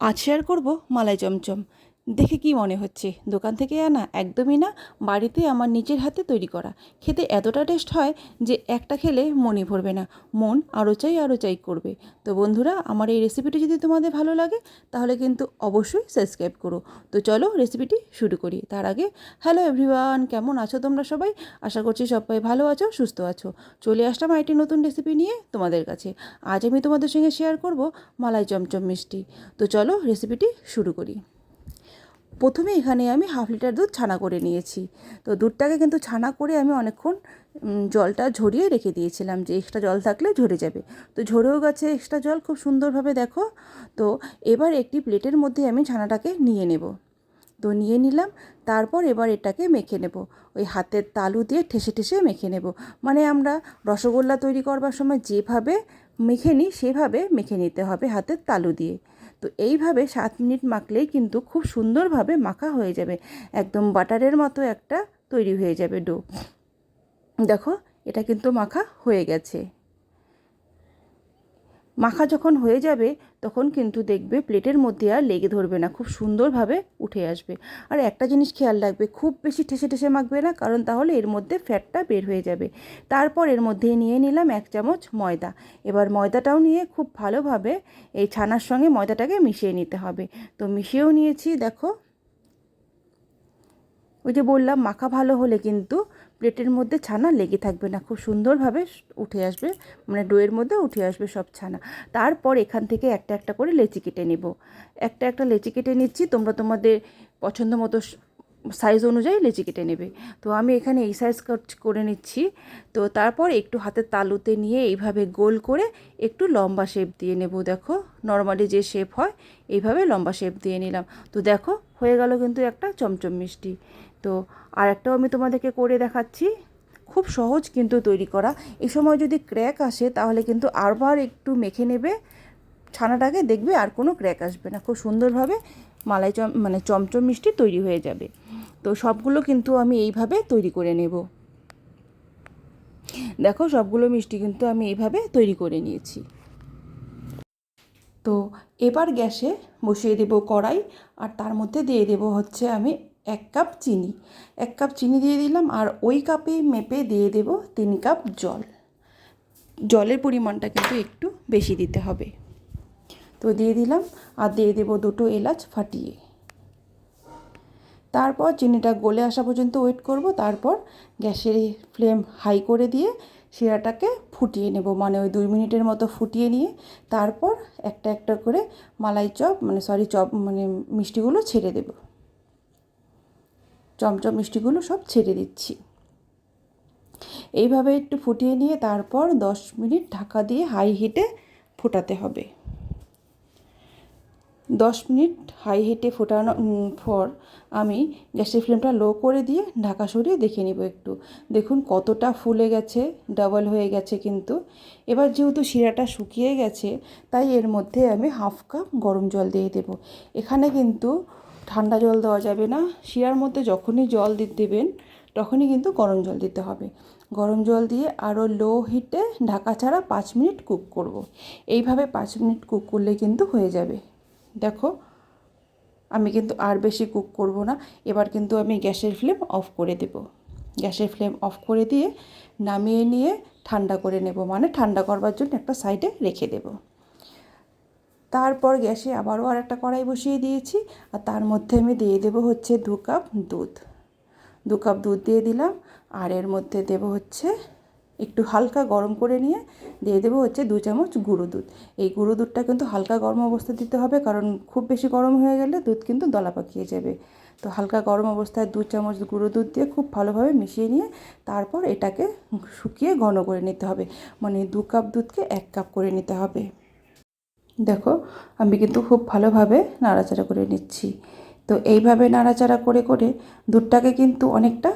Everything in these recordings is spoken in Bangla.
আজ আর করব মালাই চমচম। দেখে কি মনে হচ্ছে? দোকান থেকে আনা একদমই না, বাড়িতে আমার নিজের হাতে তৈরি করা। খেতে এতটা টেস্ট হয় যে একটা খেলে মনে ভরবে না। মন আরও চাই আরও চাই করবে। তো বন্ধুরা, আমার এই রেসিপিটি যদি তোমাদের ভালো লাগে, তাহলে কিন্তু অবশ্যই সাবস্ক্রাইব করো। তো চলো রেসিপিটি শুরু করি। তার আগে হ্যালো এভরিওয়ান কেমন আছো তোমরা সবাই? আশা করছি সবাই ভালো আছো, সুস্থ আছো। চলে আসলাম একটি নতুন রেসিপি নিয়ে তোমাদের কাছে। আজ আমি তোমাদের সঙ্গে শেয়ার করব মালাই চমচম মিষ্টি। তো চলো রেসিপিটি শুরু করি। প্রথমে এখানে আমি হাফ লিটার দুধ ছানা করে নিয়েছি। তো দুধটাকে কিন্তু ছানা করে আমি অনেকক্ষণ জলটা ঝরিয়ে রেখে দিয়েছিলাম যে এক্সট্রা জল থাকলে ঝরে যাবে। তো ঝরেও গেছে এক্সট্রা জল, খুব সুন্দরভাবে দেখো। তো এবার একটি প্লেটের মধ্যে আমি ছানাটাকে নিয়ে নেব। তো নিয়ে নিলাম, তারপর এবার এটাকে মেখে নেব। ওই হাতের তালু দিয়ে ঠেসে ঠেসে মেখে নেব। মানে আমরা রসগোল্লা তৈরি করবার সময় যেভাবে মেখে নিই, সেভাবে মেখে নিতে হবে হাতের তালু দিয়ে। তো এইভাবে সাত মিনিট মাখলেই কিন্তু খুব সুন্দরভাবে মাখা হয়ে যাবে। একদম বাটারের মতো একটা তৈরি হয়ে যাবে ডো। দেখো, এটা কিন্তু মাখা হয়ে গেছে। মাখা যখন হয়ে যাবে, তখন কিন্তু দেখবে প্লেটের মধ্যে আর লেগে ধরবে না, খুব সুন্দরভাবে উঠে আসবে। আর একটা জিনিস খেয়াল রাখবে, খুব বেশি ঠেসে ঠেসে মাখবে না, কারণ তাহলে এর মধ্যে ফ্যাটটা বের হয়ে যাবে। তারপর এর মধ্যে নিয়ে নিলাম এক চামচ ময়দা। এবার ময়দাটাও নিয়ে খুব ভালোভাবে এই ছানার সঙ্গে ময়দাটাকে মিশিয়ে নিতে হবে। তো মিশিয়েও নিয়েছি, দেখো। ওই যে বললাম, মাখা ভালো হলে কিন্তু প্লেটের মধ্যে ছানা লেগে থাকবে না, খুব সুন্দরভাবে উঠে আসবে মানে ডোয়ের মধ্যে উঠে আসবে সব ছানা। তারপর এখান থেকে একটা একটা করে লেচি কেটে নেব। একটা একটা লেচি কেটে নিচ্ছি, তোমরা তোমাদের পছন্দ মতো সাইজ অনুযায়ী লেচি কেটে নেবে। তো আমি এখানে এই সাইজ করে নিচ্ছি। তো তারপর একটু হাতের তালুতে নিয়ে এইভাবে গোল করে একটু লম্বা শেপ দিয়ে নেব, দেখো। নর্মালি যে শেপ হয়, এইভাবে লম্বা শেপ দিয়ে নিলাম। তো দেখো, হয়ে গেল কিন্তু একটা চমচম মিষ্টি। তো আর একটাও আমি তোমাদেরকে করে দেখাচ্ছি। খুব সহজ কিন্তু তৈরি করা। এই সময় যদি ক্র্যাক আসে, তাহলে কিন্তু আরবার একটু মেখে নেবে। ছানাটাকে দেখবে আর কোনো ক্র্যাক আসবে না। খুব সুন্দরভাবে মালাই চম মানে চমচম মিষ্টি তৈরি হয়ে যাবে। তো সবগুলো কিন্তু আমি এইভাবে তৈরি করে নেব। দেখো, সবগুলো মিষ্টি কিন্তু আমি এইভাবে তৈরি করে নিয়েছি। তো এবার গ্যাসে বসিয়ে দেব কড়াই। আর তার মধ্যে দিয়ে দেব হচ্ছে আমি এক কাপ চিনি। এক কাপ চিনি দিয়ে দিলাম আর ওই কাপে মেপে দিয়ে দেব তিন কাপ জল। জলের পরিমাণটা কিন্তু একটু বেশি দিতে হবে। তো দিয়ে দিলাম আর দিয়ে দেব দুটো এলাচ ফাটিয়ে। তারপর চিনিটা গলে আসা পর্যন্ত ওয়েট করব। তারপর গ্যাসের ফ্লেম হাই করে দিয়ে শিরাটাকে ফুটিয়ে নেব। মানে ওই দুই মিনিটের মতো ফুটিয়ে নিয়ে তারপর একটা একটা করে মালাই চপ মানে সরি চপ মানে মিষ্টিগুলো ছেড়ে দেব। চমচম মিষ্টিগুলো সব ছেড়ে দিচ্ছি। এইভাবে একটু ফুটিয়ে নিয়ে তারপর দশ মিনিট ঢাকা দিয়ে হাই হিটে ফোটাতে হবে। দশ মিনিট হাই হিটে ফোটানো পর আমি গ্যাসের ফ্লেমটা লো করে দিয়ে ঢাকা সরিয়ে দেখে নিব একটু। দেখুন কতটা ফুলে গেছে, ডাবল হয়ে গেছে কিন্তু। এবার যেহেতু শিরাটা শুকিয়ে গেছে, তাই এর মধ্যে আমি হাফ কাপ গরম জল দিয়ে দেব। এখানে কিন্তু ঠান্ডা জল দেওয়া যাবে না। শিরার মধ্যে যখনই জল দেবেন, তখনই কিন্তু গরম জল দিতে হবে। গরম জল দিয়ে আরও লো হিটে ঢাকা ছাড়া পাঁচ মিনিট কুক করব। এইভাবে পাঁচ মিনিট কুক করলে কিন্তু হয়ে যাবে। দেখো, আমি কিন্তু আর বেশি কুক করব না। এবার কিন্তু আমি গ্যাসের ফ্লেম অফ করে দেব। গ্যাসের ফ্লেম অফ করে দিয়ে নামিয়ে নিয়ে ঠান্ডা করে নেব। মানে ঠান্ডা করবার জন্য একটা সাইডে রেখে দেব। তারপর গ্যাসে আবারও আর একটা কড়াই বসিয়ে দিয়েছি আর তার মধ্যে আমি দিয়ে দেবো হচ্ছে দু কাপ দুধ। দু কাপ দুধ দিয়ে দিলাম আর এর মধ্যে দেব হচ্ছে একটু হালকা গরম করে নিয়ে দিয়ে দেবো হচ্ছে দু চামচ গুঁড়ো দুধ। এই গুঁড়ো দুধটা কিন্তু হালকা গরম অবস্থায় দিতে হবে কারণ খুব বেশি গরম হয়ে গেলে দুধ কিন্তু দলা পাকিয়ে যাবে। তো হালকা গরম অবস্থায় দু চামচ গুঁড়ো দুধ দিয়ে খুব ভালোভাবে মিশিয়ে নিয়ে তারপর এটাকে শুকিয়ে ঘন করে নিতে হবে। মানে দু কাপ দুধকে এক কাপ করে নিতে হবে। দেখো, আমি কিন্তু খুব ভালোভাবে নাড়াচাড়া করে নিচ্ছি। তো এইভাবে নাড়াচাড়া করে করে দুধটাকে কিন্তু অনেকটা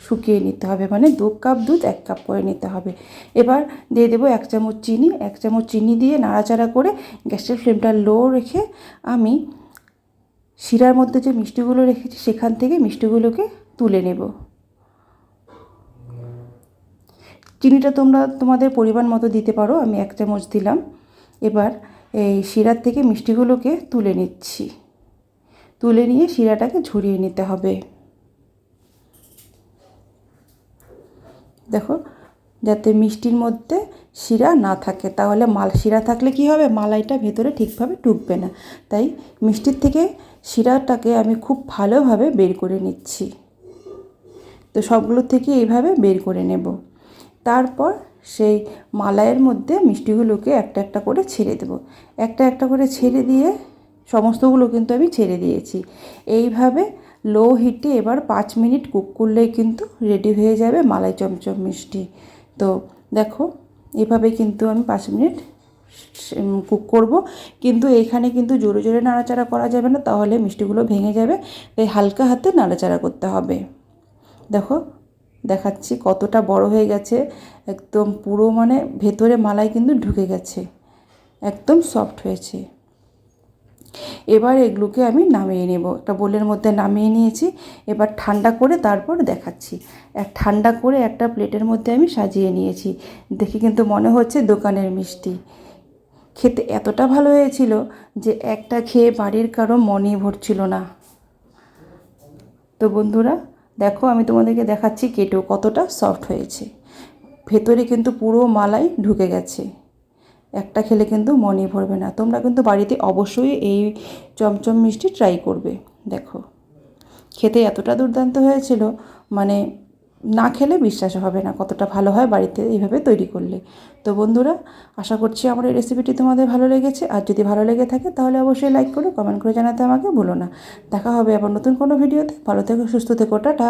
শুকিয়ে নিতে হবে। মানে দু কাপ দুধ, এক কাপ করে নিতে হবে। এবার দিয়ে দেবো এক চামচ চিনি। এক চামচ চিনি দিয়ে নাড়াচাড়া করে গ্যাসের ফ্লেমটা লো রেখে আমি শিরার মধ্যে যে মিষ্টিগুলো রেখেছি, সেখান থেকে মিষ্টিগুলোকে তুলে নেব। চিনিটা তোমরা তোমাদের পরিমাণ মতো দিতে পারো। আমি এক চামচ দিলাম। এবার এই শিরার থেকে মিষ্টিগুলোকে তুলে নিচ্ছি। তুলে নিয়ে শিরাটাকে ঝরিয়ে নিতে হবে। দেখো, যাতে মিষ্টির মধ্যে শিরা না থাকে, তাহলে মাল, শিরা থাকলে কি হবে? মালাইটা ভেতরে ঠিকভাবে ঢুকবে না। তাই মিষ্টির থেকে শিরাটাকে আমি খুব ভালোভাবে বের করে নিচ্ছি। তো সবগুলো থেকে এইভাবে বের করে নেব। তারপর সেই মালাইয়ের মধ্যে মিষ্টিগুলোকে একটা একটা করে ছেড়ে দেবো। একটা একটা করে ছেড়ে দিয়ে সমস্তগুলো কিন্তু আমি ছেড়ে দিয়েছি। এইভাবে লো হিটে এবার পাঁচ মিনিট কুক করলেই কিন্তু রেডি হয়ে যাবে মালাই চমচম মিষ্টি। তো দেখো, এভাবে কিন্তু আমি পাঁচ মিনিট কুক করব। কিন্তু এখানে কিন্তু জোরে জোরে নাড়াচাড়া করা যাবে না, তাহলে মিষ্টিগুলো ভেঙে যাবে, তাই হালকা হাতে নাড়াচাড়া করতে হবে। দেখো দেখাচ্ছি কতটা বড় হয়ে গেছে। একদম পুরো মানে ভেতরে মালাই কিন্তু ঢুকে গেছে। একদম সফট হয়েছে। এবার এগুলোকে আমি নামিয়ে নেব। একটা বোলের মধ্যে নামিয়ে নিয়েছি। এবার ঠান্ডা করে তারপর দেখাচ্ছি। এক ঠান্ডা করে একটা প্লেটের মধ্যে আমি সাজিয়ে নিয়েছি। দেখে কিন্তু মনে হচ্ছে দোকানের মিষ্টি। খেতে এতটা ভালো হয়েছিল যে একটা খেয়ে বাড়ির কারও মনই ভরছিল না। তো বন্ধুরা দেখো, আমি তোমাদেরকে দেখাচ্ছি কেটেও কতটা সফট হয়েছে। ভেতরে কিন্তু পুরো মালাই ঢুকে গেছে। একটা খেলে কিন্তু মনে ভরবে না। তোমরা কিন্তু বাড়িতে অবশ্যই এই চমচম মিষ্টি ট্রাই করবে। দেখো, খেতে এতটা দুর্দান্ত হয়েছিল মানে না খেলে বিশ্বাস হবে না কতটা ভালো হয় বাড়িতে এইভাবে তৈরি করলে। তো বন্ধুরা, আশা করছি আমার এই রেসিপিটি তোমাদের ভালো লেগেছে। আর যদি ভালো লেগে থাকে, তাহলে অবশ্যই লাইক করো কমেন্ট করে জানাতে আমাকে ভুলো না। দেখা হবে আবার নতুন কোনো ভিডিওতে ভালো থেকো, সুস্থ থেকো, টাটা।